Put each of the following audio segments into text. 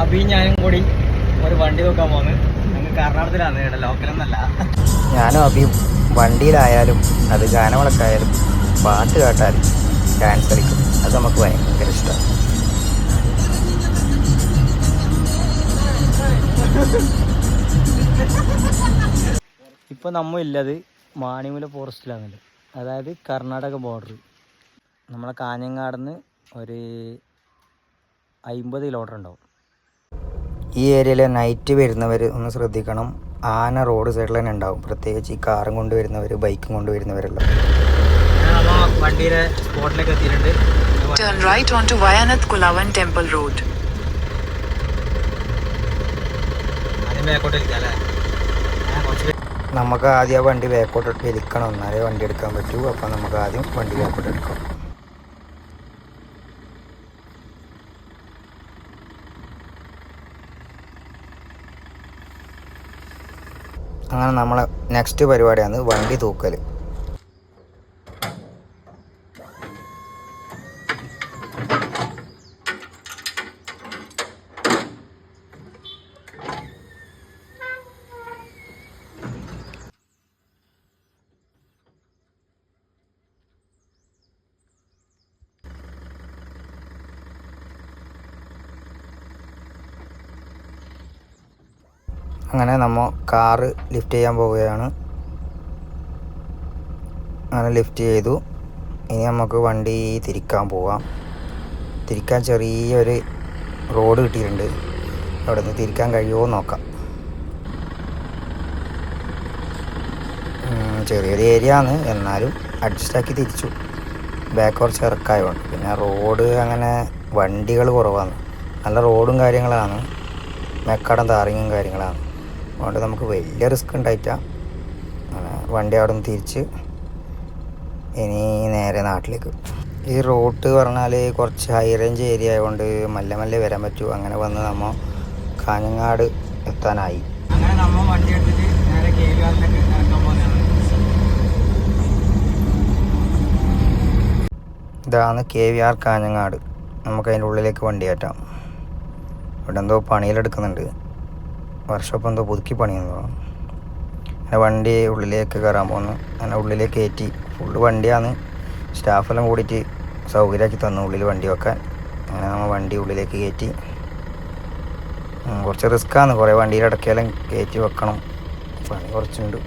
അപ്പൊ ഈ ഞാനും കൂടി ഒരു വണ്ടി നോക്കാൻ പോന്ന്. ഞങ്ങൾ കർണാടകത്തിലാണ് ലോക്കലൊന്നല്ല. ഞാനും അഭിയും വണ്ടിയിലായാലും അത് ഗാനമുളക്കായാലും പാട്ട് കേട്ടാലും ഡാൻസ് കളിക്കും. അത് നമുക്ക് ഭയങ്കര ഇഷ്ടമാണ് ഇപ്പൊ നമ്മ ഇല്ലത് മാണിമുല ഫോറസ്റ്റിലാണ് അതായത് കർണാടക ബോർഡർ നമ്മളെ കാഞ്ഞങ്ങാടിന്ന് ഒരു അമ്പത് കിലോമീറ്റർ ഉണ്ടാവും. ഈ ഏരിയയിൽ നൈറ്റ് വരുന്നവർ ഒന്ന് ശ്രദ്ധിക്കണം. ആന റോഡ് സൈഡിൽ തന്നെ ഉണ്ടാവും. പ്രത്യേകിച്ച് ഈ കാറും കൊണ്ട് വരുന്നവർ ബൈക്കും കൊണ്ട് സ്പോട്ടിലേക്ക് എത്തിയിട്ടുണ്ട്. Turn right onto Vayanath Kulavan Temple Road. ആദ്യം ബാക്കോട്ട് ഇരിക്കാം ഞാൻ കുറച്ച് നമുക്ക് ആദ്യം ആ വണ്ടി ബാക്കോട്ട് വലിക്കണം. എന്നാലേ വണ്ടി എടുക്കാൻ പറ്റൂ. അപ്പോൾ നമുക്ക് ആദ്യം വണ്ടി ബാക്കോട്ട് എടുക്കാം. അങ്ങനെ നമ്മളെ നെക്സ്റ്റ് പരിപാടിയാണ് വണ്ടി തൂക്കൽ അങ്ങനെ നമ്മൾ കാറ് ലിഫ്റ്റ് ചെയ്യാൻ പോവുകയാണ്. അങ്ങനെ ലിഫ്റ്റ് ചെയ്തു. ഇനി നമുക്ക് വണ്ടി തിരിക്കാൻ പോവാം. തിരിക്കാൻ ചെറിയൊരു റോഡ് കിട്ടിയിട്ടുണ്ട്. അവിടെ നിന്ന് തിരിക്കാൻ കഴിയുമോ നോക്കാം. ചെറിയൊരു ഏരിയ ആണ്. എന്നാലും അഡ്ജസ്റ്റ് ആക്കി തിരിച്ചു. ബാക്ക് കുറച്ച് ഇറക്കായതുകൊണ്ട്. പിന്നെ റോഡ് അങ്ങനെ വണ്ടികൾ കുറവാണ്. നല്ല റോഡും കാര്യങ്ങളാണ്. മെക്കടം താറിങ്ങും കാര്യങ്ങളാണ്. അതുകൊണ്ട് നമുക്ക് വലിയ റിസ്ക് ഉണ്ടായിട്ട വണ്ടി അവിടെ നിന്ന് തിരിച്ച് ഇനി നേരെ നാട്ടിലേക്ക്. ഈ റോട്ട് പറഞ്ഞാൽ കുറച്ച് ഹൈ റേഞ്ച് ഏരിയ ആയതുകൊണ്ട് മല്ല മല്ലെ വരാൻ പറ്റൂ. അങ്ങനെ വന്ന് നമ്മൾ കാഞ്ഞങ്ങാട് എത്താനായി. അങ്ങനെ നമ്മൾ വണ്ടി എടുത്തിട്ട് നേരെ പോകുന്നതാണ് ഇതാണ് കെ വി ആർ കാഞ്ഞങ്ങാട്. നമുക്ക് അതിന്റെ ഉള്ളിലേക്ക് വണ്ടി കയറ്റാം. ഇവിടെ എന്തോ പണിയിലെടുക്കുന്നുണ്ട് വർഷോപ്പ് എന്തോ പുതുക്കി പണിയെന്ന്. തോന്നുന്നു അങ്ങനെ വണ്ടി ഉള്ളിലേക്ക് കയറാൻ പോകുന്നു അങ്ങനെ ഉള്ളിലേക്ക് കയറ്റി ഫുള്ള് വണ്ടിയാണ്. സ്റ്റാഫെല്ലാം കൂടിയിട്ട് സൗകര്യമാക്കി തന്നു ഉള്ളിൽ വണ്ടി വെക്കാൻ. അങ്ങനെ നമ്മൾ വണ്ടി ഉള്ളിലേക്ക് കയറ്റി കുറച്ച് റിസ്ക്കാണ് കുറേ വണ്ടിയിൽ കയറ്റി വെക്കണം. പണി കുറച്ചുണ്ട്.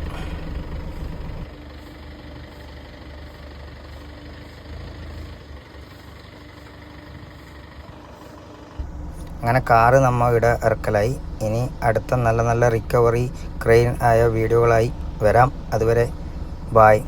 അങ്ങനെ കാറ് നമ്മൾ ഇവിടെ ഇറക്കലായി. ഇനി അടുത്ത നല്ല നല്ല റിക്കവറി ക്രെയിൻ ആയ വീഡിയോകളായി വരാം. അതുവരെ ബായ്